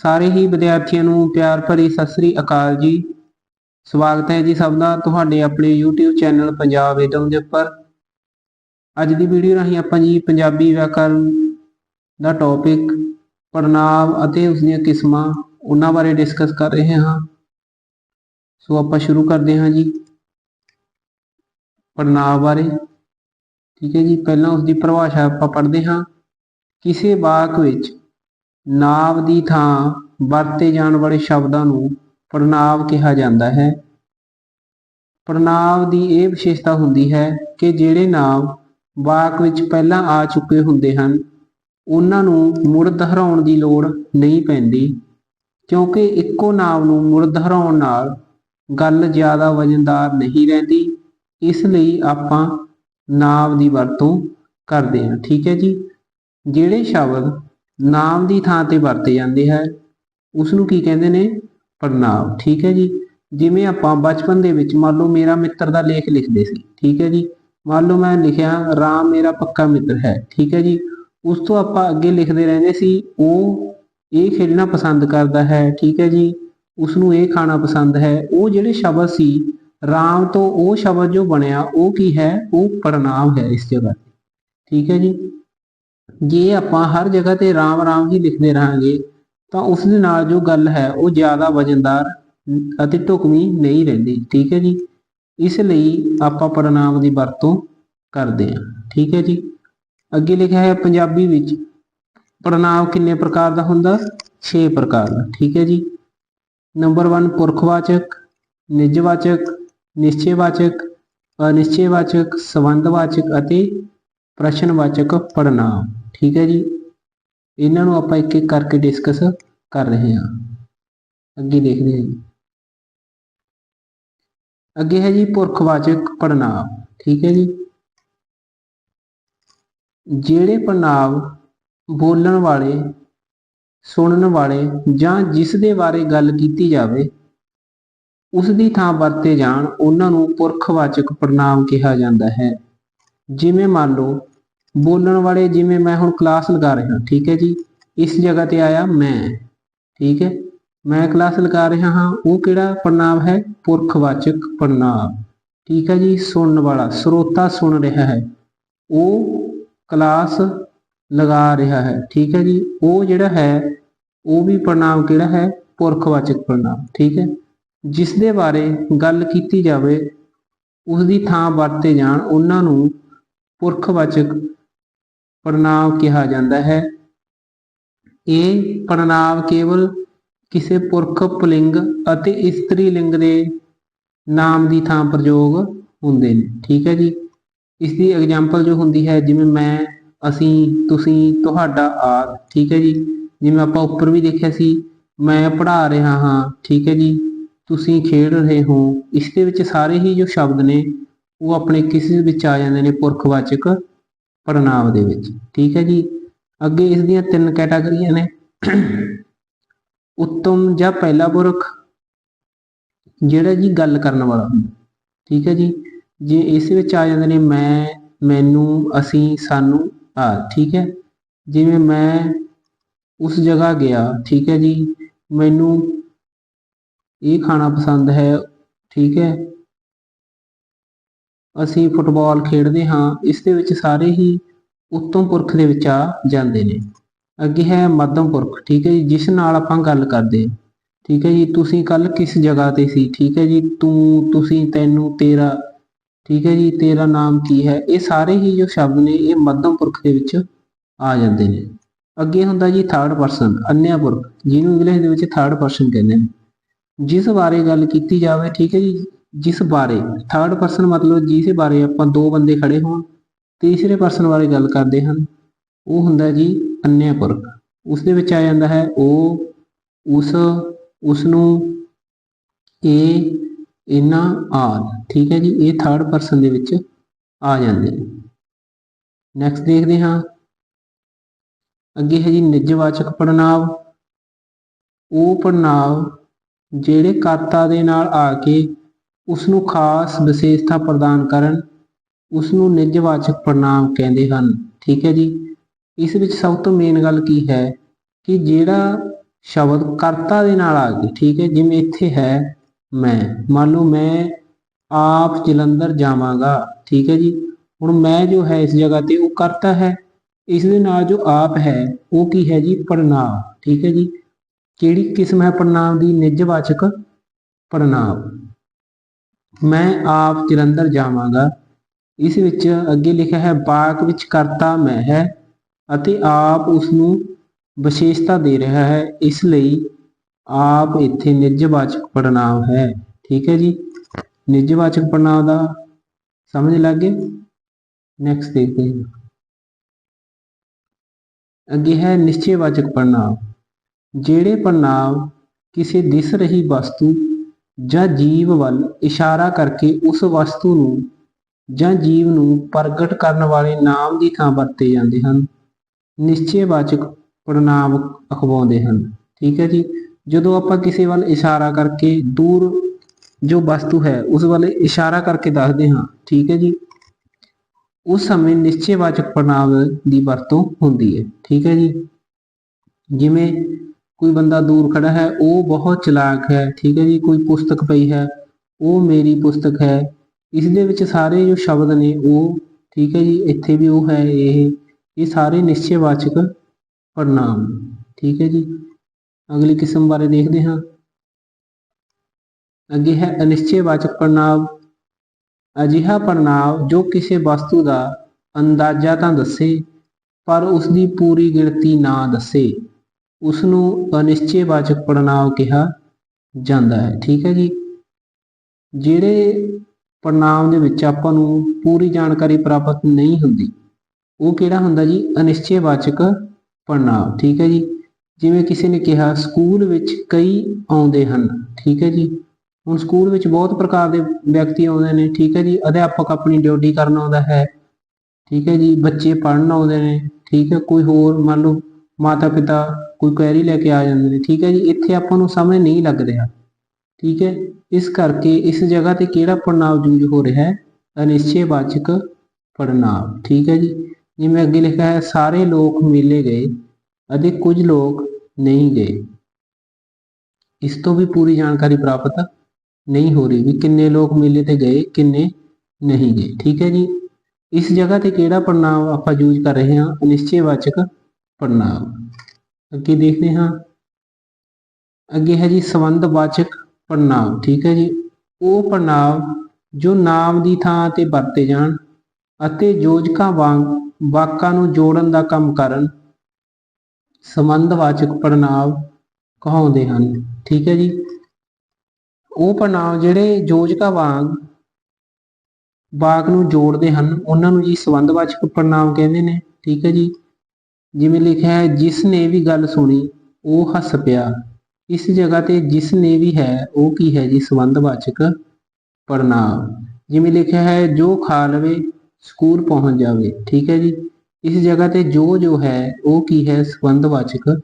ਸਾਰੇ ਹੀ ਵਿਦਿਆਰਥੀਆਂ ਨੂੰ ਪਿਆਰ ਭਰੀ ਸਤਿ ਸ੍ਰੀ ਅਕਾਲ ਜੀ। ਸਵਾਗਤ ਹੈ ਜੀ ਸਭ ਦਾ ਤੁਹਾਡੇ ਆਪਣੇ YouTube ਚੈਨਲ ਪੰਜਾਬ ਵੇਦਮ ਦੇ ਉੱਪਰ। ਅੱਜ ਦੀ ਵੀਡੀਓ ਰਾਹੀਂ ਆਪਾਂ ਜੀ ਪੰਜਾਬੀ ਵਿਆਕਰਨ ਦਾ ਟੌਪਿਕ ਪੜਨਾਂਵ ਅਤੇ ਉਸ ਦੀਆਂ ਕਿਸਮਾਂ ਉਹਨਾਂ ਬਾਰੇ ਡਿਸਕਸ ਕਰ ਰਹੇ ਹਾਂ। ਸੋ ਆਪਾਂ ਸ਼ੁਰੂ ਕਰਦੇ ਹਾਂ ਜੀ ਪੜਨਾਵ ਬਾਰੇ। ਠੀਕ ਹੈ ਜੀ, ਪਹਿਲਾਂ ਉਸ ਦੀ ਪਰਿਭਾਸ਼ਾ ਆਪਾਂ ਪੜ੍ਹਦੇ ਹਾਂ। ਕਿਸੇ ਵਾਕ ਵਿੱਚ ਨਾਵ ਦੀ ਥਾਂ ਵਰਤੇ ਜਾਣ ਵਾਲੇ ਸ਼ਬਦਾਂ ਨੂੰ ਪ੍ਰਣਾਵ ਕਿਹਾ ਜਾਂਦਾ ਹੈ। ਪ੍ਰਣਾਵ ਦੀ ਇਹ ਵਿਸ਼ੇਸ਼ਤਾ ਹੁੰਦੀ ਹੈ ਕਿ ਜਿਹੜੇ ਨਾਮ ਵਾਕ ਵਿੱਚ ਪਹਿਲਾਂ ਆ ਚੁੱਕੇ ਹੁੰਦੇ ਹਨ, ਉਹਨਾਂ ਨੂੰ ਮੁੜ ਦੁਹਰਾਉਣ ਦੀ ਲੋੜ ਨਹੀਂ ਪੈਂਦੀ, ਕਿਉਂਕਿ ਇੱਕੋ ਨਾਮ ਨੂੰ ਮੁੜ ਦੁਹਰਾਉਣ ਨਾਲ ਗੱਲ ਜ਼ਿਆਦਾ ਵਜਨਦਾਰ ਨਹੀਂ ਰਹਿੰਦੀ, ਇਸ ਲਈ ਆਪਾਂ ਨਾਮ ਦੀ ਵਰਤੋਂ ਕਰਦੇ ਹਾਂ। ਠੀਕ ਹੈ ਜੀ? ਜਿਹੜੇ ਸ਼ਬਦ ਨਾਮ ਦੀ ਥਾਂ ਤੇ ਵਰਤੇ ਜਾਂਦੇ ਹੈ। ਉਸ ਨੂੰ ਕੀ ਕਹਿੰਦੇ ਨੇ? ਪੜਨਾਂਵ ਠੀਕ ਹੈ ਜੀ। ਜਿਵੇਂ ਆਪਾਂ ਬਚਪਨ ਦੇ ਵਿੱਚ ਮੰਨ ਲਓ ਮੇਰਾ ਮਿੱਤਰ ਦਾ ਲੇਖ ਲਿਖਦੇ ਸੀ। ਠੀਕ ਹੈ ਜੀ। ਮੰਨ ਲਓ ਮੈਂ ਲਿਖਿਆ, ਰਾਮ ਮੇਰਾ ਪੱਕਾ ਮਿੱਤਰ ਹੈ। ਠੀਕ ਹੈ ਜੀ। ਉਸ ਤੋਂ ਆਪਾਂ ਅੱਗੇ ਲਿਖਦੇ ਰਹਿੰਦੇ ਸੀ, ਉਹ ਇਹ ਖੇਡਣਾ ਪਸੰਦ ਕਰਦਾ ਹੈ। ਠੀਕ ਹੈ ਜੀ। ਉਸ ਨੂੰ ਇਹ ਖਾਣਾ ਪਸੰਦ ਹੈ। ਉਹ ਜਿਹੜੇ ਸ਼ਬਦ ਸੀ, ਰਾਮ ਤੋਂ ਉਹ ਸ਼ਬਦ ਜੋ ਬਣਿਆ, ਉਹ ਕੀ ਹੈ? ਉਹ ਪੜਨਾਂਵ ਹੈ ਇਸ ਜਗ੍ਹਾ ਤੇ। ਠੀਕ ਹੈ ਜੀ। ਜੇ ਆਪਾਂ ਹਰ ਜਗ੍ਹਾ ਤੇ ਰਾਮ ਰਾਮ ਹੀ ਲਿਖਦੇ ਰਹਾਂਗੇ, ਤਾਂ ਉਸ ਦੇ ਨਾਲ ਜੋ ਗੱਲ ਹੈ, ਉਹ ਜ਼ਿਆਦਾ ਵਜਨਦਾਰ ਅਤੇ ਢੁਕਵੀਂ ਨਹੀਂ ਰਹਿੰਦੀ। ਠੀਕ ਹੈ ਜੀ? ਇਸ ਲਈ ਆਪਾਂ ਪੜਨਾਂਵ ਦੀ ਵਰਤੋਂ ਕਰਦੇ ਹਾਂ। ਠੀਕ ਹੈ ਜੀ? ਅੱਗੇ ਲਿਖਿਆ ਹੈ ਪੰਜਾਬੀ ਵਿੱਚ ਪੜਨਾਂਵ ਕਿੰਨੇ ਪ੍ਰਕਾਰ ਦਾ ਹੁੰਦਾ? 6 ਪ੍ਰਕਾਰ ਦਾ। ਠੀਕ ਹੈ ਜੀ? ਨੰਬਰ 1 ਪੁਰਖਵਾਚਕ, ਨਿਜਵਾਚਕ, ਨਿਸ਼ਚੈਵਾਚਕ, ਅਨਿਸ਼ਚੈਵਾਚਕ, ਸੰਬੰਧਵਾਚਕ ਅਤੇ ਪ੍ਰਸ਼ਨਵਾਚਕ ਪੜਨਾਂਵ ਠੀਕ ਹੈ ਜੀ? ਇਹਨਾਂ ਨੂੰ ਆਪਾਂ ਇੱਕ ਇੱਕ ਕਰਕੇ ਡਿਸਕਸ ਕਰ ਰਹੇ ਹਾਂ। ਅੱਗੇ ਦੇਖਦੇ ਹਾਂ ਜੀ। ਅੱਗੇ ਹੈ ਜੀ ਪੁਰਖਵਾਚਕ ਪੜਨਾਂਵ ਠੀਕ ਹੈ ਜੀ? ਜਿਹੜੇ ਪੜਨਾਂਵ ਬੋਲਣ ਵਾਲੇ, ਸੁਣਨ ਵਾਲੇ ਜਾਂ ਜਿਸ ਦੇ ਬਾਰੇ ਗੱਲ ਕੀਤੀ ਜਾਵੇ, ਉਸ ਦੀ ਥਾਂ ਵਰਤੇ ਜਾਣ, ਉਹਨਾਂ ਨੂੰ ਪੁਰਖਵਾਚਕ ਪੜਨਾਂਵ ਕਿਹਾ ਜਾਂਦਾ ਹੈ। ਜਿਵੇਂ ਮੰਨ ਲਓ ਬੋਲਣ ਵਾਲੇ ਜਿਵੇਂ ਮੈਂ ਹੁਣ ਕਲਾਸ ਲਗਾ ਰਿਹਾ, ਠੀਕ ਹੈ ਜੀ? ਇਸ ਜਗ੍ਹਾ ਤੇ ਆਇਆ ਮੈਂ, ਠੀਕ ਹੈ? ਮੈਂ ਕਲਾਸ ਲਗਾ ਰਿਹਾ ਹਾਂ, ਉਹ ਕਿਹੜਾ ਪੜਨਾਂਵ ਹੈ? ਪੁਰਖਵਾਚਕ ਪੜਨਾਂਵ ਠੀਕ ਹੈ ਜੀ? ਸੁਣਨ ਵਾਲਾ, ਸਰੋਤਾ ਸੁਣ ਰਿਹਾ ਹੈ। ਉਹ ਕਲਾਸ ਲਗਾ ਰਿਹਾ ਹੈ, ਠੀਕ ਹੈ ਜੀ? ਉਹ ਜਿਹੜਾ ਹੈ, ਉਹ ਵੀ ਪੜਨਾਂਵ ਕਿਹੜਾ ਹੈ? ਪੁਰਖਵਾਚਕ ਪੜਨਾਂਵ ਠੀਕ ਹੈ? ਜਿਸ ਦੇ ਬਾਰੇ ਗੱਲ ਕੀਤੀ ਜਾਵੇ ਉਸ ਦੀ ਥਾਂ ਵਰਤੇ ਜਾਣ, ਉਹਨਾਂ ਨੂੰ ਪੁਰਖਵਾਚਕ ਪੜਨਾਂਵ ਕਿਹਾ ਜਾਂਦਾ ਹੈ। ਇਹ ਪੜਨਾਂਵ ਕੇਵਲ ਕਿਸੇ ਪੁਰਖ ਪੁਲਿੰਗ ਅਤੇ ਇਸਤਰੀ ਲਿੰਗ ਦੇ ਨਾਮ ਦੀ ਥਾਂ ਪ੍ਰਯੋਗ ਹੁੰਦੇ ਨੇ। ਠੀਕ ਹੈ ਜੀ? ਇਸ ਦੀ ਐਗਜ਼ਾਮਪਲ ਜੋ ਹੁੰਦੀ ਹੈ, ਜਿਵੇਂ ਮੈਂ, ਅਸੀਂ, ਤੁਸੀਂ, ਤੁਹਾਡਾ ਆਦ। ਠੀਕ ਹੈ ਜੀ? ਜਿਵੇਂ ਆਪਾਂ ਉੱਪਰ ਵੀ ਦੇਖਿਆ ਸੀ, ਮੈਂ ਪੜ੍ਹਾ ਰਿਹਾ ਹਾਂ। ਠੀਕ ਹੈ ਜੀ? ਤੁਸੀਂ ਖੇਡ ਰਹੇ ਹੋ। ਇਸ ਦੇ ਵਿੱਚ ਸਾਰੇ ਹੀ ਜੋ ਸ਼ਬਦ ਨੇ, ਉਹ ਆਪਣੇ ਕਿਸੇ ਵਿੱਚ ਆ ਜਾਂਦੇ ਨੇ? ਪੁਰਖਵਾਚਕ ਪ੍ਰਣਾਮ ਦੇ ਵਿੱਚ। ਠੀਕ ਹੈ ਜੀ? ਅੱਗੇ ਇਸ ਦੀਆਂ ਤਿੰਨ ਕੈਟਾਗਰੀਆਂ ਨੇ। ਉੱਤਮ ਜਾਂ ਪਹਿਲਾ ਪੁਰਖ, ਜਿਹੜਾ ਜੀ ਗੱਲ ਕਰਨ ਵਾਲਾ। ਠੀਕ ਹੈ ਜੀ? ਜੇ ਇਸ ਵਿੱਚ ਆ ਜਾਂਦੇ ਨੇ, ਮੈਂ, ਮੈਨੂੰ, ਅਸੀਂ, ਸਾਨੂੰ ਆ ਠੀਕ ਹੈ? ਜਿਵੇਂ ਮੈਂ ਉਸ ਜਗ੍ਹਾ ਗਿਆ, ਠੀਕ ਹੈ ਜੀ? ਮੈਨੂੰ ਇਹ ਖਾਣਾ ਪਸੰਦ ਹੈ, ਠੀਕ ਹੈ? ਅਸੀਂ ਫੁੱਟਬਾਲ ਖੇਡਦੇ ਹਾਂ, ਇਸ ਦੇ ਵਿੱਚ ਸਾਰੇ ਹੀ ਉੱਤਮ ਪੁਰਖ ਦੇ ਵਿੱਚ ਆ ਜਾਂਦੇ ਨੇ। ਅੱਗੇ ਹੈ ਮੱਧਮ ਪੁਰਖ, ਠੀਕ ਹੈ ਜੀ, ਜਿਸ ਨਾਲ ਆਪਾਂ ਗੱਲ ਕਰਦੇ ਠੀਕ ਹੈ ਜੀ, ਤੁਸੀਂ ਕੱਲ ਕਿਸ ਜਗ੍ਹਾ ਤੇ ਸੀ? ਠੀਕ ਹੈ ਜੀ, ਤੂੰ, ਤੁਸੀਂ, ਤੈਨੂੰ, ਤੇਰਾ, ਠੀਕ ਹੈ ਜੀ, ਤੇਰਾ ਨਾਮ ਕੀ ਹੈ? ਇਹ ਸਾਰੇ ਹੀ ਜੋ ਸ਼ਬਦ ਨੇ, ਇਹ ਮੱਧਮ ਪੁਰਖ ਦੇ ਵਿੱਚ ਆ ਜਾਂਦੇ ਨੇ। ਅੱਗੇ ਹੁੰਦਾ ਜੀ ਥਰਡ ਪਰਸਨ ਅੰਨਿਆ ਪੁਰਖ, ਜਿਹਨੂੰ ਇੰਗਲਿਸ਼ ਦੇ ਵਿੱਚ ਥਰਡ ਪਰਸਨ ਕਹਿੰਦੇ ਨੇ। ਜਿਸ ਬਾਰੇ ਗੱਲ ਕੀਤੀ ਜਾਵੇ, ਠੀਕ ਹੈ ਜੀ ਜਿਸ ਬਾਰੇ ਥਰਡ ਪਰਸਨ ਮਤਲਬ ਜਿਸ ਬਾਰੇ ਆਪਾਂ ਦੋ ਬੰਦੇ ਖੜੇ ਹੋਣ, ਤੀਸਰੇ ਪਰਸਨ ਬਾਰੇ ਗੱਲ ਕਰਦੇ ਹਨ, ਉਹ ਹੁੰਦਾ ਜੀ ਅੰਨਿਆ ਪੁਰਖ। ਉਸ ਦੇ ਵਿੱਚ ਆ ਜਾਂਦਾ ਹੈ, ਉਹ, ਉਸ ਉਸ ਨੂੰ ਇਹ, ਇਹਨਾਂ ਆਲ ਠੀਕ ਹੈ ਜੀ, ਇਹ ਥਰਡ ਪਰਸਨ ਦੇ ਵਿੱਚ ਆ ਜਾਂਦੇ ਨੇ। ਨੈਕਸਟ ਦੇਖਦੇ ਹਾਂ। ਅੱਗੇ ਹੈ ਜੀ ਨਿਜਵਾਚਕ ਪੜਨਾਵ ਉਹ ਪੜਨਾਵ ਜਿਹੜੇ ਕਰਤਾ ਦੇ ਨਾਲ ਆ ਕੇ ਉਸ ਨੂੰ ਖਾਸ ਵਿਸ਼ੇਸ਼ਤਾ ਪ੍ਰਦਾਨ ਕਰਨ ਉਸ ਨੂੰ ਨਿਜਵਾਚਕ ਪੜਨਾਂਵ ਕਹਿੰਦੇ ਹਨ। ਠੀਕ ਹੈ ਜੀ? ਇਸ ਵਿੱਚ ਸਭ ਤੋਂ ਮੇਨ ਗੱਲ ਕੀ ਹੈ ਕਿ ਜਿਹੜਾ ਸ਼ਬਦ ਕਰਤਾ ਦੇ ਨਾਲ ਆ ਗਏ ਠੀਕ ਹੈ? ਜਿਵੇਂ ਇੱਥੇ ਹੈ, ਮੈਂ। ਮੰਨ ਲਓ ਮੈਂ ਆਪ ਜਲੰਧਰ ਜਾਵਾਂਗਾ, ਠੀਕ ਹੈ ਜੀ? ਹੁਣ ਮੈਂ ਜੋ ਹੈ ਇਸ ਜਗ੍ਹਾ ਤੇ ਉਹ ਕਰਤਾ ਹੈ। ਇਸ ਦੇ ਨਾਲ ਜੋ ਆਪ ਹੈ, ਉਹ ਕੀ ਹੈ ਜੀ? ਪੜਨਾਮ ਠੀਕ ਹੈ ਜੀ? ਕਿਹੜੀ ਕਿਸਮ ਹੈ ਪੜਨਾਮ ਦੀ? ਨਿਜਵਾਚਕ ਪੜਨਾਮ ਮੈਂ ਆਪ ਜਲੰਧਰ ਜਾਵਾਂਗਾ। ਇਸ ਵਿੱਚ ਅੱਗੇ ਲਿਖਿਆ ਹੈ ਬਾਕ ਵਿੱਚ ਕਰਤਾ ਮੈਂ ਹੈ ਅਤੇ ਆਪ ਉਸ ਨੂੰ ਵਿਸ਼ੇਸ਼ਤਾ ਦੇ ਰਿਹਾ ਹੈ। ਇਸ ਲਈ ਆਪ ਇੱਥੇ ਨਿਜਵਾਚਕ ਪੜਨਾਮ ਹੈ। ਠੀਕ ਹੈ ਜੀ। ਨਿਜਵਾਚਕ ਪੜਨਾਮ ਦਾ ਸਮਝ ਲੱਗ? ਗਏ ਨੈਕਸਟ ਦੇਖਦੇ ਹਾਂ। ਅੱਗੇ ਹੈ, ਨਿਸ਼ਚੈਵਾਚਕ ਪੜਨਾਮ ਜਿਹੜੇ ਪੜਨਾਮ ਕਿਸੇ ਦਿਸ ਰਹੀ ਵਸਤੂ ਜਾਂ ਜੀਵ ਵੱਲ ਇਸ਼ਾਰਾ ਕਰਕੇ ਉਸ ਵਸਤੂ ਨੂੰ ਜਾਂ ਜੀਵ ਨੂੰ ਪ੍ਰਗਟ ਕਰਨ ਵਾਲੇ ਨਾਮ ਦੀ ਥਾਂ ਵਰਤੇ ਜਾਂਦੇ ਹਨ। ਨਿਸ਼ਚੈਵਾਚਕ ਪੜਨਾਮ ਅਖਵਾਉਂਦੇ ਹਨ। ਠੀਕ ਹੈ ਜੀ। ਜਦੋਂ ਆਪਾਂ ਕਿਸੇ ਵੱਲ ਇਸ਼ਾਰਾ ਕਰਕੇ ਦੂਰ ਜੋ ਵਸਤੂ ਹੈ, ਉਸ ਵੱਲ ਇਸ਼ਾਰਾ ਕਰਕੇ ਦੱਸਦੇ ਹਾਂ, ਠੀਕ ਹੈ ਜੀ। ਉਸ ਸਮੇਂ ਨਿਸ਼ਚੈਵਾਚਕ ਪੜਨਾਮ ਦੀ ਵਰਤੋਂ ਹੁੰਦੀ ਹੈ। ਠੀਕ ਹੈ ਜੀ। ਜਿਵੇਂ ਕੋਈ ਬੰਦਾ ਦੂਰ ਖੜਾ ਹੈ, ਉਹ ਬਹੁਤ ਚਲਾਕ ਹੈ, ਠੀਕ ਹੈ ਜੀ, ਕੋਈ ਪੁਸਤਕ ਪਈ ਹੈ, ਉਹ ਮੇਰੀ ਪੁਸਤਕ ਹੈ। ਇਸ ਦੇ ਵਿੱਚ ਸਾਰੇ ਜੋ ਸ਼ਬਦ ਨੇ, ਉਹ, ਠੀਕ ਹੈ ਜੀ, ਇੱਥੇ ਵੀ ਉਹ ਹੈ, ਇਹ ਇਹ ਸਾਰੇ ਨਿਸ਼ਚੈਵਾਚਕ ਪੜਨਾਮ ਠੀਕ ਹੈ ਜੀ। ਅਗਲੀ ਕਿਸਮ ਬਾਰੇ ਦੇਖਦੇ ਹਾਂ। ਅੱਗੇ ਹੈ ਅਨਿਸ਼ਚੈਵਾਚਕ ਪੜਨਾਮ ਅਜਿਹਾ ਪੜਨਾਮ ਜੋ ਕਿਸੇ ਵਸਤੂ ਦਾ ਅੰਦਾਜ਼ਾ ਤਾਂ ਦੱਸੇ, ਪਰ ਉਸ ਦੀ ਪੂਰੀ ਗਿਣਤੀ ਨਾ ਦੱਸੇ। ਉਸ ਨੂੰ ਅਨਿਸ਼ਚੈਵਾਚਕ ਪੜਨਾਮ ਕਿਹਾ ਜਾਂਦਾ ਹੈ। ਠੀਕ ਹੈ ਜੀ? ਜਿਹੜੇ ਪੜਨਾਮ ਦੇ ਵਿੱਚ ਆਪਾਂ ਨੂੰ ਪੂਰੀ ਜਾਣਕਾਰੀ ਪ੍ਰਾਪਤ ਨਹੀਂ ਹੁੰਦੀ, ਉਹ ਕਿਹੜਾ ਹੁੰਦਾ ਜੀ? ਅਨਿਸ਼ਚੈਵਾਚਕ ਪੜਨਾਮ ਠੀਕ ਹੈ ਜੀ? ਜਿਵੇਂ ਕਿਸੇ ਨੇ ਕਿਹਾ, ਸਕੂਲ ਵਿੱਚ ਕਈ ਆਉਂਦੇ ਹਨ। ਠੀਕ ਹੈ ਜੀ? ਹੁਣ ਸਕੂਲ ਵਿੱਚ ਬਹੁਤ ਪ੍ਰਕਾਰ ਦੇ ਵਿਅਕਤੀ ਆਉਂਦੇ ਨੇ। ਠੀਕ ਹੈ ਜੀ? ਅਧਿਆਪਕ ਆਪਣੀ ਡਿਊਟੀ ਕਰਨ ਆਉਂਦਾ ਹੈ। ਠੀਕ ਹੈ ਜੀ? ਬੱਚੇ ਪੜ੍ਹਨ ਆਉਂਦੇ ਨੇ। ਠੀਕ ਹੈ? ਕੋਈ ਹੋਰ, ਮੰਨ ਲਓ ਮਾਤਾ ਪਿਤਾ ਕੋਈ ਕੁਐਰੀ ਲੈ ਕੇ ਆ ਜਾਂਦੇ ਨੇ, ਠੀਕ ਹੈ ਜੀ? ਇੱਥੇ ਆਪਾਂ ਨੂੰ ਸਮਝ ਨਹੀਂ ਲੱਗ ਰਿਹਾ, ਠੀਕ ਹੈ? ਇਸ ਕਰਕੇ ਇਸ ਜਗ੍ਹਾ ਤੇ ਕਿਹੜਾ ਪੜਨਾਮ ਯੂਜ਼ ਹੋ ਰਿਹਾ ਹੈ? ਅਨਿਸ਼ਚੈਵਾਚਕ ਪੜਨਾਵ ਠੀਕ ਹੈ ਜੀ? ਜਿਵੇਂ ਅੱਗੇ ਲਿਖਿਆ ਹੈ, ਸਾਰੇ ਲੋਕ ਮੇਲੇ ਗਏ ਅਤੇ ਕੁਝ ਲੋਕ ਨਹੀਂ ਗਏ। ਇਸ ਤੋਂ ਵੀ ਪੂਰੀ ਜਾਣਕਾਰੀ ਪ੍ਰਾਪਤ ਨਹੀਂ ਹੋ ਰਹੀ ਵੀ ਕਿੰਨੇ ਲੋਕ ਮੇਲੇ ਤੇ ਗਏ, ਕਿੰਨੇ ਨਹੀਂ ਗਏ, ਠੀਕ ਹੈ ਜੀ? ਇਸ ਜਗ੍ਹਾ ਤੇ ਕਿਹੜਾ ਪੜਨਾਮ ਆਪਾਂ ਯੂਜ਼ ਕਰ ਰਹੇ ਹਾਂ? ਅਨਿਸ਼ਚੈਵਾਚਕ ਪੜਨਾਮ ਅੱਗੇ ਦੇਖਦੇ ਹਾਂ। ਅੱਗੇ ਹੈ ਜੀ ਸੰਬੰਧਵਾਚਕ ਪੜਨਾਮ ਠੀਕ ਹੈ ਜੀ? ਉਹ ਪੜਨਾਮ ਜੋ ਨਾਮ ਦੀ ਥਾਂ ਤੇ ਵਰਤੇ ਜਾਣ ਅਤੇ ਯੋਜਕਾਂ ਵਾਂਗ ਵਾਕਾਂ ਨੂੰ ਜੋੜਨ ਦਾ ਕੰਮ ਕਰਨ ਸੰਬੰਧਵਾਚਕ ਪੜਨਾਮ ਕਹਾਉਂਦੇ ਹਨ, ਠੀਕ ਹੈ ਜੀ? ਉਹ ਪੜਨਾਮ ਜਿਹੜੇ ਯੋਜਕਾਂ ਵਾਂਗ ਵਾਕ ਨੂੰ ਜੋੜਦੇ ਹਨ, ਉਹਨਾਂ ਨੂੰ ਜੀ ਸੰਬੰਧਵਾਚਕ ਪੜਨਾਮ ਕਹਿੰਦੇ ਨੇ, ਠੀਕ ਹੈ ਜੀ? ਜਿਵੇਂ ਲਿਖਿਆ ਹੈ, ਜਿਸ ਨੇ ਵੀ ਗੱਲ ਸੁਣੀ, ਉਹ ਹੱਸ ਪਿਆ। ਇਸ ਜਗ੍ਹਾ ਤੇ ਜਿਸ ਨੇ ਵੀ ਹੈ, ਉਹ ਕੀ ਹੈ ਜੀ? ਸੰਬੰਧਵਾਚਕ ਪੜਨਾਮ ਜਿਵੇਂ ਲਿਖਿਆ ਹੈ, ਜੋ ਖਾ ਲਵੇ ਸਕੂਲ ਪਹੁੰਚ ਜਾਵੇ। ਠੀਕ ਹੈ ਜੀ? ਇਸ ਜਗ੍ਹਾ ਤੇ ਜੋ ਜੋ ਹੈ, ਉਹ ਕੀ ਹੈ? ਸੰਬੰਧਵਾਚਕ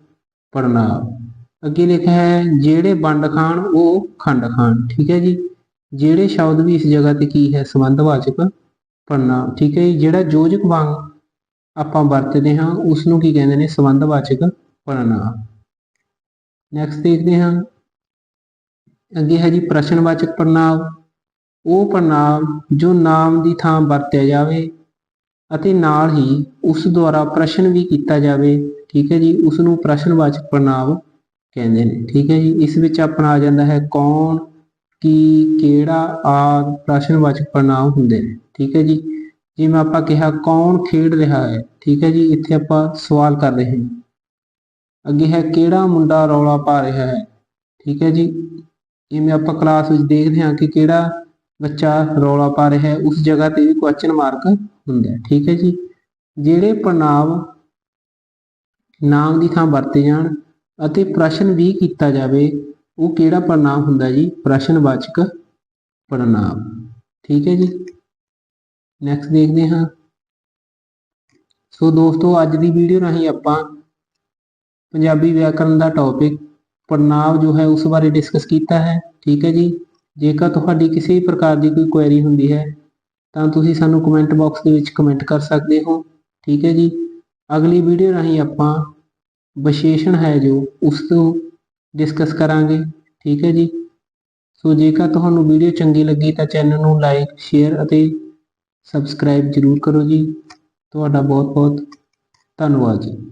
ਪੜਨਾਮ ਅੱਗੇ ਲਿਖਿਆ ਹੈ, ਜਿਹੜੇ ਵੰਡ ਖਾਣ, ਉਹ ਖੰਡ ਖਾਣ। ਠੀਕ ਹੈ ਜੀ? ਜਿਹੜੇ ਸ਼ਬਦ ਵੀ ਇਸ ਜਗ੍ਹਾ ਤੇ ਕੀ ਹੈ? ਸੰਬੰਧਵਾਚਕ ਪੜਨਾਮ ਠੀਕ ਹੈ ਜੀ? ਜਿਹੜਾ ਯੋਜਕ ਵਾਂਗ ਆਪਾਂ ਵਰਤਦੇ ਹਾਂ ਉਸ ਨੂੰ ਕੀ ਕਹਿੰਦੇ ਨੇ, ਸੰਬੰਧਵਾਚਕ ਪੜਨਾਮ ਨੈਕਸਟ ਦੇਖਦੇ ਹਾਂ। ਅੱਗੇ ਹੈ ਜੀ ਪ੍ਰਸ਼ਨਵਾਚਕ ਪੜਨਾਮ ਉਹ ਪੜਨਾਮ ਜੋ ਨਾਮ ਦੀ ਥਾਂ ਵਰਤਿਆ ਜਾਵੇ ਅਤੇ ਨਾਲ ਹੀ ਉਸ ਦੁਆਰਾ ਪ੍ਰਸ਼ਨ ਵੀ ਕੀਤਾ ਜਾਵੇ, ਠੀਕ ਹੈ ਜੀ ਉਸ ਨੂੰ ਪ੍ਰਸ਼ਨਵਾਚਕ ਪੜਨਾਮ ਕਹਿੰਦੇ ਨੇ, ਠੀਕ ਹੈ ਜੀ। ਇਸ ਵਿੱਚ ਆਪਣਾ ਆ ਜਾਂਦਾ ਹੈ ਕੌਣ, ਕੀ, ਕਿਹੜਾ ਆਦਿ ਪ੍ਰਸ਼ਨਵਾਚਕ ਪੜਨਾਮ ਹੁੰਦੇ ਨੇ, ਠੀਕ ਹੈ ਜੀ। ਜਿਵੇਂ ਆਪਾਂ ਕਿਹਾ ਕੌਣ ਖੇਡ ਰਿਹਾ ਹੈ, ਠੀਕ ਹੈ ਜੀ, ਇੱਥੇ ਆਪਾਂ ਸਵਾਲ ਕਰ ਰਹੇ ਹਾਂ। ਅੱਗੇ ਹੈ ਕਿਹੜਾ ਮੁੰਡਾ ਰੌਲਾ ਪਾ ਰਿਹਾ ਹੈ, ਠੀਕ ਹੈ ਜੀ। ਜਿਵੇਂ ਆਪਾਂ ਕਲਾਸ ਵਿੱਚ ਦੇਖਦੇ ਹਾਂ ਕਿ ਕਿਹੜਾ ਬੱਚਾ ਰੌਲਾ ਪਾ ਰਿਹਾ ਹੈ, ਉਸ ਜਗ੍ਹਾ ਤੇ ਵੀ ਕੁਐਸਚਨ ਮਾਰਕ ਹੁੰਦਾ ਹੈ, ਠੀਕ ਹੈ ਜੀ। ਜਿਹੜੇ ਪੜਨਾਮ ਨਾਮ ਦੀ ਥਾਂ ਵਰਤੇ ਜਾਣ ਅਤੇ ਪ੍ਰਸ਼ਨ ਵੀ ਕੀਤਾ ਜਾਵੇ, ਉਹ ਕਿਹੜਾ ਪੜਨਾਮ ਹੁੰਦਾ ਜੀ? ਪ੍ਰਸ਼ਨਵਾਚਕ ਪੜਨਾਮ ਠੀਕ ਹੈ ਜੀ। ਨੈਕਸਟ ਦੇਖਦੇ ਹਾਂ। ਸੋ ਦੋਸਤੋ, ਅੱਜ ਦੀ ਵੀਡੀਓ ਰਾਹੀਂ ਆਪਾਂ ਪੰਜਾਬੀ ਵਿਆਕਰਨ ਦਾ ਟੌਪਿਕ ਪੜਨਾਮ ਜੋ ਹੈ ਉਸ ਬਾਰੇ ਡਿਸਕਸ ਕੀਤਾ ਹੈ। ਠੀਕ ਹੈ ਜੀ? ਜੇਕਰ ਤੁਹਾਡੀ ਕਿਸੇ ਵੀ ਪ੍ਰਕਾਰ ਦੀ ਕੋਈ ਕੁਐਰੀ ਹੁੰਦੀ ਹੈ, ਤਾਂ ਤੁਸੀਂ ਸਾਨੂੰ ਕਮੈਂਟ ਬਾਕਸ ਦੇ ਵਿੱਚ ਕਮੈਂਟ ਕਰ ਸਕਦੇ ਹੋ। ਠੀਕ ਹੈ ਜੀ? ਅਗਲੀ ਵੀਡੀਓ ਰਾਹੀਂ ਆਪਾਂ ਵਿਸ਼ੇਸ਼ਣ ਹੈ ਜੋ ਉਸ ਤੋਂ ਡਿਸਕਸ ਕਰਾਂਗੇ। ਠੀਕ ਹੈ ਜੀ? ਸੋ ਜੇਕਰ ਤੁਹਾਨੂੰ ਵੀਡੀਓ ਚੰਗੀ ਲੱਗੀ ਤਾਂ ਚੈਨਲ ਨੂੰ ਲਾਈਕ ਸ਼ੇਅਰ ਅਤੇ ਸਬਸਕ੍ਰਾਈਬ ਜ਼ਰੂਰ ਕਰੋ ਜੀ। ਤੁਹਾਡਾ ਬਹੁਤ ਬਹੁਤ ਧੰਨਵਾਦ ਜੀ।